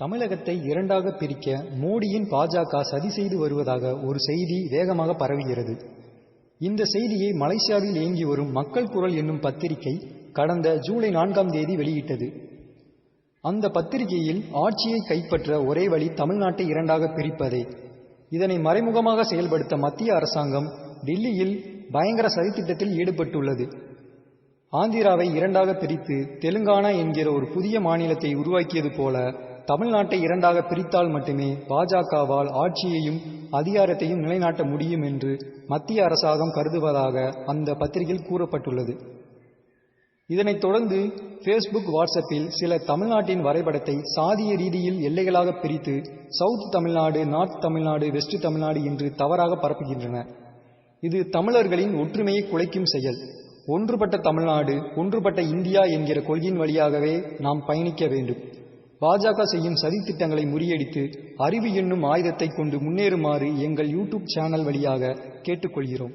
தமிழகத்தை இரண்டாக பிரிக்க மோடியின் பாஜக சதி செய்து வருவதாக ஒரு செய்தி வேகமாக பரவுகிறது இந்த செய்தியை மலேசியாவில் இயங்கி வரும் மக்கள் குரல் என்னும் பத்திரிகை கடந்த ஜூலை நான்காம் தேதி வெளியிட்டது. அந்த பத்திரிகையில் ஆட்சியை கைப்பற்ற ஒரே வழி தமிழ்நாட்டை இரண்டாக பிரிப்பதே. இதனை மறைமுகமாக செயல்படுத்த மத்திய அரசாங்கம் டெல்லியில் பயங்கர சதித்திட்டத்தில் ஈடுபட்டுள்ளது. ஆந்திராவை இரண்டாக பிரித்து தெலுங்கானா என்கிற ஒரு புதிய மாநிலத்தை உருவாக்கியது போல தமிழ்நாட்டை இரண்டாக பிரித்தால் மட்டுமே பாஜகவால் ஆட்சியையும் அதிகாரத்தையும் நிலைநாட்ட முடியும் என்று மத்திய அரசாங்கம் கருதுவதாக அந்த பத்திரிகையில் கூறப்பட்டுள்ளது. இதனைத் தொடர்ந்து ஃபேஸ்புக் வாட்ஸ்அப்பில் சில தமிழ்நாட்டின் வரைபடத்தை சாதிய ரீதியில் எல்லைகளாக பிரித்து south Tamil Nadu north Tamil Nadu west Tamil Nadu என்று தவறாக பரப்புகின்றனர் இது தமிழர்களின் ஒற்றுமையை குலைக்கும் செயல். ஒன்றுபட்ட தமிழ்நாடு ஒன்றுபட்ட இந்தியா என்கிற கொள்கையின் வழியாகவே நாம் பயணிக்க வேண்டும். பாஜக செய்யும் சதித்திட்டங்களை முறியடித்து அறிவு என்னும் ஆயுதத்தை கொண்டு முன்னேறுமாறு எங்கள் யூடியூப் சேனல் வழியாக கேட்டுக்கொள்கிறோம்.